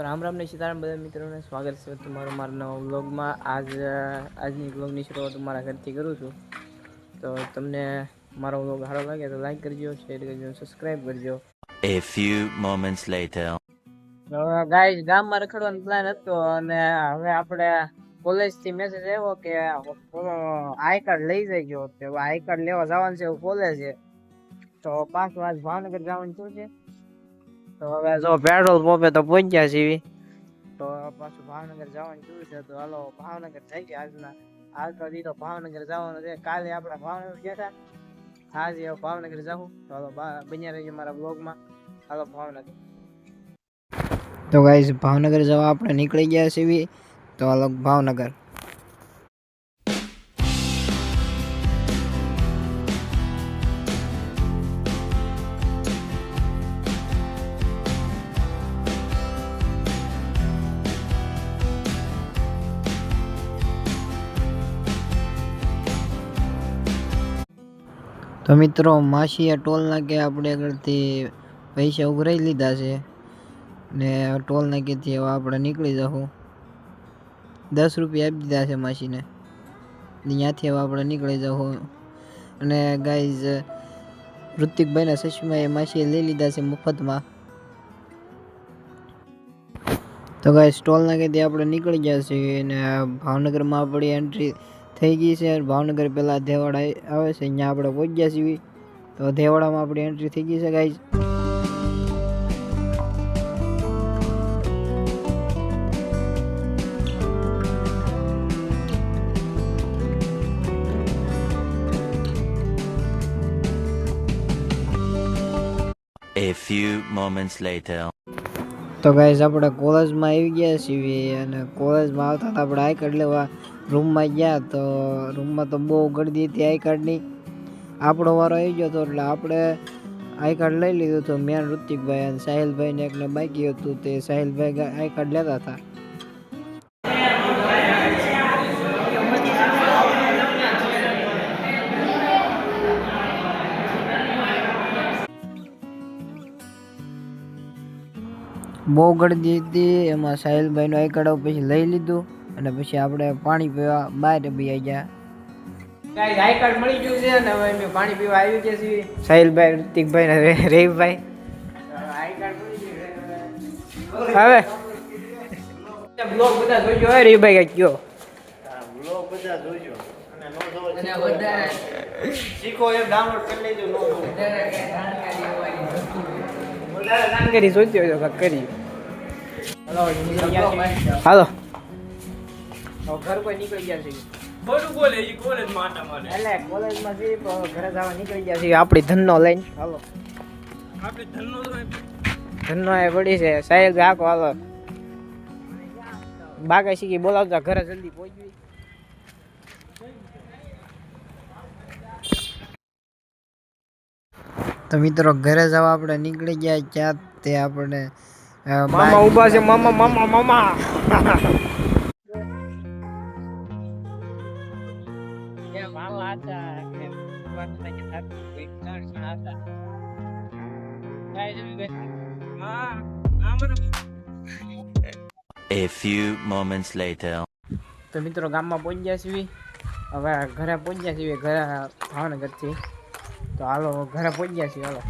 તો રામ રામ ને સીતારામ બધા મિત્રોને સ્વાગત છે તમારું મારા નવા વ્લોગમાં. આજ આજની વ્લોગની શરૂઆત હું મારા ઘરથી કરું છું. તો તમને મારો વ્લોગ સારો લાગે તો લાઈક કરજો શેર કરજો સબસ્ક્રાઇબ કરજો. A few moments later. Guys ગામમાં રખડવાનો પ્લાન હતો અને હવે આપણે કોલેજથી મેસેજ આવ્યો કે આઈ કાર્ડ લઈ જજો. તો આઈ કાર્ડ લેવા જવાનું છે એવું કોલેજે તો પાંચ આજ ભાવનગર જવાનું શું છે? તો હવે જો પેટ્રોલ પંપે તો પહોંચ્યા છીએ. તો પાછું ભાવનગર જવાનું શું છે? તો હાલો, ભાવનગર જઈએ આજના આજ તો દી તો ભાવનગર જવાનું છે. કાલે આપણે ભાવનગર ગયા હતા. આજે હવે ભાવનગર જાઉં. તો હાલો, બા- બન્યા રહીજો મારા બ્લોગમાં હાલો, ભાવનગર. તો ગાઈઝ ભાવનગર જવા આપણે નીકળી ગયા છીએ. તો હાલો, ભાવનગર. તો મિત્રો, માસીએ ટોલ નાકે આપણે આગળથી પૈસા ઉઘરાઈ લીધા છે ને ટોલ નાકેથી હવે આપણે નીકળી જાઉં દસ રૂપિયા આપી દીધા છે માસીને. ત્યાંથી હવે આપણે નીકળી જાઉં અને ગાઈઝ ઋતિકભાઈના ચશ્મા એ માસીએ લઈ લીધા છે મફતમાં. તો ગાઈઝ ટોલ નાકેથી આપણે નીકળી ગયા અને ભાવનગરમાં આપણી એન્ટ્રી થઈ ગઈ છે ભાવનગર પહેલાં દેવાડા આવે છે, અહીંયા આપણે પહોંચ્યા છીએ તો દેવાડામાં આપણી એન્ટ્રી થઈ ગઈ છે guys A few moments later. તો ગાઈઝ આપણે કોલેજમાં આવી ગયા છીએ અને કોલેજમાં આવતા હતા. આપણે આઈ કાર્ડ લેવા રૂમમાં ગયા તો રૂમમાં તો બહુ ગળદી હતી આઈ કાર્ડની આપણો વારો આવી ગયો હતો એટલે આપણે આઈ કાર્ડ લઈ લીધું હતું. મેન ઋતિકભાઈ અને સાહિલભાઈને એકને બાકી હતું. તે સાહિલભાઈ આઈ કાર્ડ લેતા હતા. બહુ ગળદી હતી એમાં સાહિલભાઈનું આઈ કાર્ડ પછી લઈ લીધું અને પછી આપણે પાણી પીવા બહાર બી આવી ગયા. ગાઈસ આઈ કાર્ડ મળી ગયું છે અને હવે અમે પાણી પીવા આવી ગયા છીએ. સાહિલભાઈ ઋતિકભાઈ ને રે- આઈ કાર્ડ મળી ગયું હવે બ્લોગ બધા જોજો હે રેવભાઈ કઈ કયો અને વધારે શીખો એમ ડાઉનલોડ કરી લેજો નો જાણકારી જોઈતી હોય તો કરી. હાલો. નીકળી ગયા છીએ. હાલો હવે ઘર કોઈ નીકળી ગયા છે આપણી ધનનો લઈને. હાલો. ધનનો એ પડી. છે. સાહેબ આખો હાલો. બાકા શીખી બોલાવતા ઘરે જલ્દી પહોંચવી. તો મિત્રો ઘરે જવા આપણે નીકળી ગયા ક્યાં તે આપણે મામા ઊભા છે મામા મામા મામા. A few moments later. તો મિત્રો ગામમાં પહોંચ્યા છીએ. હવે ઘરે પહોંચ્યા છીએ ઘરે ભાવનગરથી. તો હાલો ઘરે પહોંચ્યા છીએ હાલો.